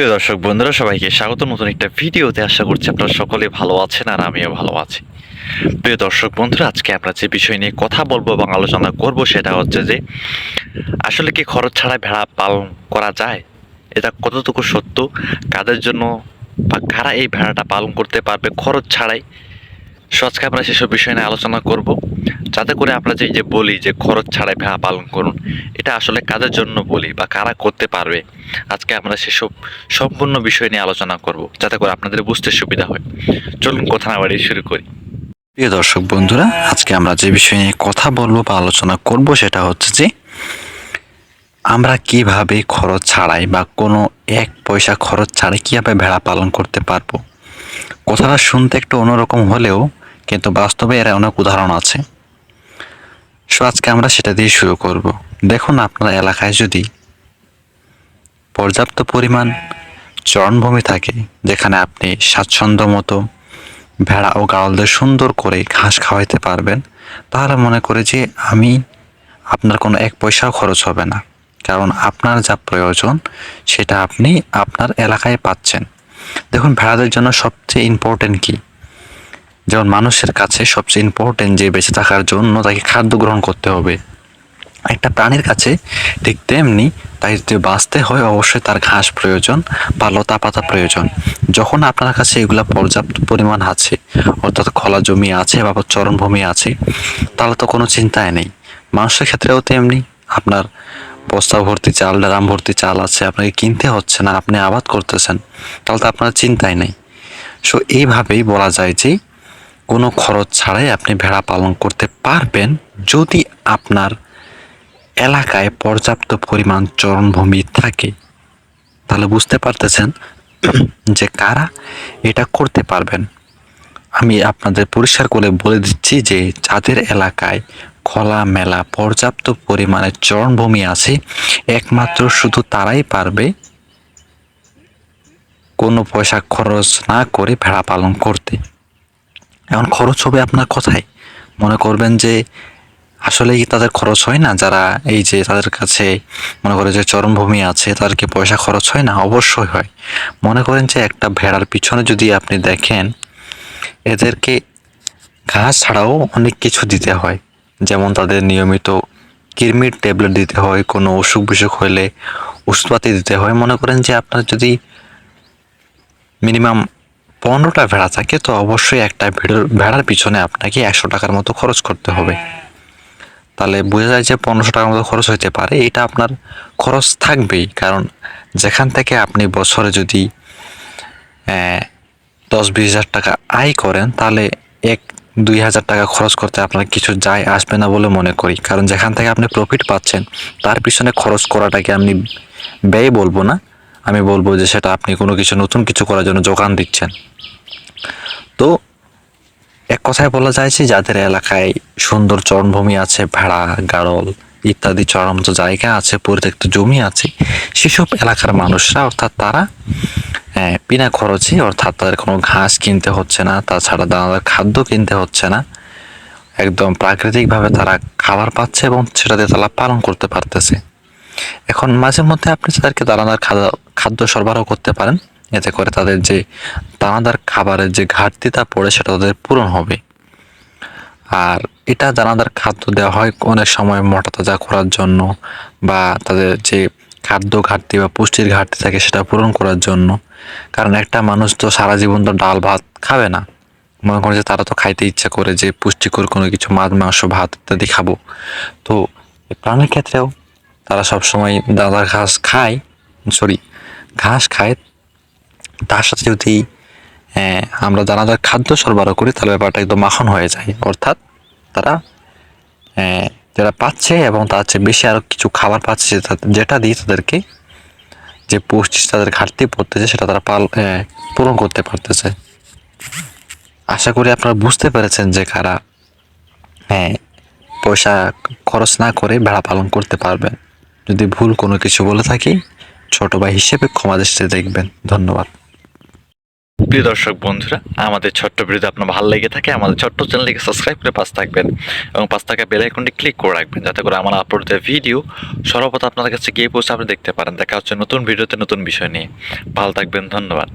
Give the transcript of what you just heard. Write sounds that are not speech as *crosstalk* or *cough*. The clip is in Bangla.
প্রিয় দর্শক বন্ধুরা, সবাইকে স্বাগত নতুন একটা ভিডিওতে আশা করছি আপনারা সকলে ভালো আছেন আর আমিও ভালো আছি। প্রিয় দর্শক বন্ধুরা, আজকে আমরা যে বিষয় নিয়ে কথা বলব এবং আলোচনা করব সেটা হচ্ছে যে, আসলে কি খরচ ছাড়া ভেড়া পালন করা যায়? এটা কতটুকু সত্য? কাদের জন্য বা কারা এই ভেড়াটা পালন করতে পারবে? খরচ ছাড়াই সো আজকে আমরা সেসব বিষয় নিয়ে আলোচনা করব। যাতে করে আমরা যে যে বলি যে, খরচ ছাড়াই ভেড়া পালন করুন, এটা আসলে কাদের জন্য বলি বা কারা করতে পারবে, আজকে আমরা সেসব সম্পূর্ণ বিষয় নিয়ে আলোচনা করব, যাতে করে আপনাদের বুঝতে সুবিধা হয়। চলুন কথা না বাড়িয়ে শুরু করি। প্রিয় দর্শক বন্ধুরা, আজকে আমরা যে বিষয় নিয়ে কথা বলব বা আলোচনা করব সেটা হচ্ছে যে, আমরা কীভাবে খরচ ছাড়াই বা কোনো এক পয়সা খরচ ছাড়াই কীভাবে ভেড়া পালন করতে পারব। কথাটা শুনতে একটু অন্যরকম হলেও কিন্তু বাস্তবে এর অনেক উদাহরণ আছে। সো আজকে আমরা সেটা দিয়ে শুরু করব। দেখুন আপনার এলাকায় যদি পর্যাপ্ত পরিমাণ চরণভূমি থাকে, যেখানে আপনি স্বাচ্ছন্দ্য মতো ভেড়া ও গাওয়ালদের সুন্দর করে ঘাস খাওয়াইতে পারবেন, তাহলে মনে করে যে আমি আপনার কোনো এক পয়সাও খরচ হবে না। কারণ আপনার যা প্রয়োজন, সেটা আপনি আপনার এলাকায় পাচ্ছেন। দেখুন, ভেড়াদের জন্য সবচেয়ে ইম্পর্টেন্ট কি? যেমন মানুষের কাছে সবচেয়ে ইম্পর্টেন্ট যে বেঁচে থাকার জন্য তাকে খাদ্য গ্রহণ করতে হবে। একটা প্রাণীর কাছে ঠিক তেমনি তাই যদি বাঁচতে হয় অবশ্যই তার ঘাস প্রয়োজন বা লতা পাতা প্রয়োজন। যখন আপনার কাছে এগুলো পর্যাপ্ত পরিমাণ আছে, অর্থাৎ খোলা জমি আছে বা চরণভূমি আছে, তাহলে তো কোনো চিন্তাই নেই। মানুষের ক্ষেত্রেও তেমনি আপনার বস্তা ভর্তি চাল, ড্রাম ভর্তি চাল আছে, আপনাকে কিনতে হচ্ছে না, আপনি আবাদ করতেছেন, তাহলে তো আপনার চিন্তাই নেই। সো এইভাবেই বলা যায় যে কোনো খরচ ছাড়াই আপনি ভেড়া পালন করতে পারবেন যদি আপনার এলাকায় পর্যাপ্ত পরিমাণ চরণভূমি থাকে। তাহলে বুঝতে পারতেছেন *clears throat* যে কারা এটা করতে পারবেন। আমি আপনাদের পরিষ্কার করে বলে দিচ্ছি যে যাদের এলাকায় খোলা মেলা পর্যাপ্ত পরিমাণে চরণভূমি আছে, একমাত্র শুধু তারাই পারবে কোনো পয়সা খরচ না করে ভেড়া পালন করতে। এখন খরচ হবে আপনার কোথায় মনে করবেন যে আসলে তাদের খরচ হয় না? যারা এই যে তাদের কাছে মনে করে যে চরমভূমি আছে তাদেরকে পয়সা খরচ হয় না? অবশ্যই হয়। মনে করেন যে একটা ভেড়ার পিছনে যদি আপনি দেখেন, এদেরকে ঘাস ছাড়াও অনেক কিছু দিতে হয়। যেমন তাদের নিয়মিত কৃমির ট্যাবলেট দিতে হয়, কোনো অসুখ বিসুখ হলে ওষুধপাতি দিতে হয়। মনে করেন যে আপনার যদি মিনিমাম পনেরোটা ভেড়া থাকে, তো অবশ্যই একটা ভেড়ার পিছনে আপনাকে একশো টাকার মতো খরচ করতে হবে। তাহলে বোঝা যায় যে পনেরোশো টাকার মতো খরচ হতে পারে, এটা আপনার খরচ থাকবেই। কারণ যেখান থেকে আপনি বছরে যদি দশ বিশ হাজার টাকা আয় করেন, তাহলে এক, দুই হাজার টাকা খরচ করতে আপনার কিছু যায় আসবে না বলে মনে করি। কারণ যেখান থেকে আপনি প্রফিট পাচ্ছেন, তার পিছনে খরচ করাটাকে আপনি ব্যয় বলব না। আমি বলব যে সেটা আপনি কোনো কিছু নতুন কিছু করার জন্য যোগান দিচ্ছেন। তো এক কথায় বলা যায় যাদের এলাকায় সুন্দর চরণভূমি আছে ভেড়া গাড়ল ইত্যাদি চরমত জায়গা আছে পরিত্যক্ত জমি আছে সেসব এলাকার মানুষরা অর্থাৎ তারা হ্যাঁ, বিনা খরচে অর্থাৎ তাদের কোনো ঘাস কিনতে হচ্ছে না তাছাড়া দানাদার খাদ্য কিনতে হচ্ছে না একদম প্রাকৃতিকভাবে তারা খাবার পাচ্ছে এবং সেটাতে তারা পালন করতে পারতেছে। এখন মাঝে মধ্যে আপনি তাদেরকে দানাদার খাদ্য খাদ্য সরবরাহ করতে পারেন। এতে করে তাদের যে দানাদার খাবারের যে ঘাটতিটা পড়ে সেটা তাদের পূরণ হবে। আর এটা দানাদার খাদ্য দেওয়া হয় অনেক সময় মোটা তাজা করার জন্য বা তাদের যে খাদ্য ঘাটতি বা পুষ্টির ঘাটতি থাকে সেটা পূরণ করার জন্য। কারণ একটা মানুষ তো সারা জীবন তো ডাল, ভাত খাবে না। মনে করে যে তারা তো খাইতে ইচ্ছা করে যে পুষ্টিকর কোনো কিছু মাছ, মাংস, ভাত ইত্যাদি খাব। তো প্রাণীর ক্ষেত্রেও তারা সবসময় দানাদার ঘাস খায় সরি ঘাস খায়। তার সাথে যদি আমরা দানাদার খাদ্য সরবরাহ করি, তাহলে ব্যাপারটা একদম মাখন হয়ে যায়। অর্থাৎ তারা যারা পাচ্ছে এবং তার চেয়ে বেশি আরও কিছু খাবার পাচ্ছে যেটা দিয়ে তাদেরকে যে পুষ্টি, তাদের ঘাটতি পড়তেছে, সেটা তারা পাল পূরণ করতে পারতেছে। আশা করি আপনারা বুঝতে পেরেছেন যে কারা হ্যাঁ পয়সা খরচ না করে ভেড়া পালন করতে পারবেন। যদি ভুল কোনো কিছু বলে থাকি, ছোট ভাই হিসেবে ক্ষমা দৃষ্টিতে দেখবেন। ধন্যবাদ। প্রিয় দর্শক বন্ধুরা, আমাদের ছোট্ট ভিডিও আপনার ভালো লেগে থাকে, আমাদের ছোট্ট চ্যানেলটিকে সাবস্ক্রাইব করে পাশ থাকবেন এবং পাশ থাকা বেল আইকনটি ক্লিক করে রাখবেন, যাতে করে আমার আপলোড ভিডিও সর্বপ্রথম আপনাদের কাছে গিয়ে পৌঁছে আপনি দেখতে পারেন। দেখা হচ্ছে নতুন ভিডিওতে নতুন বিষয় নিয়ে। ভালো থাকবেন, ধন্যবাদ।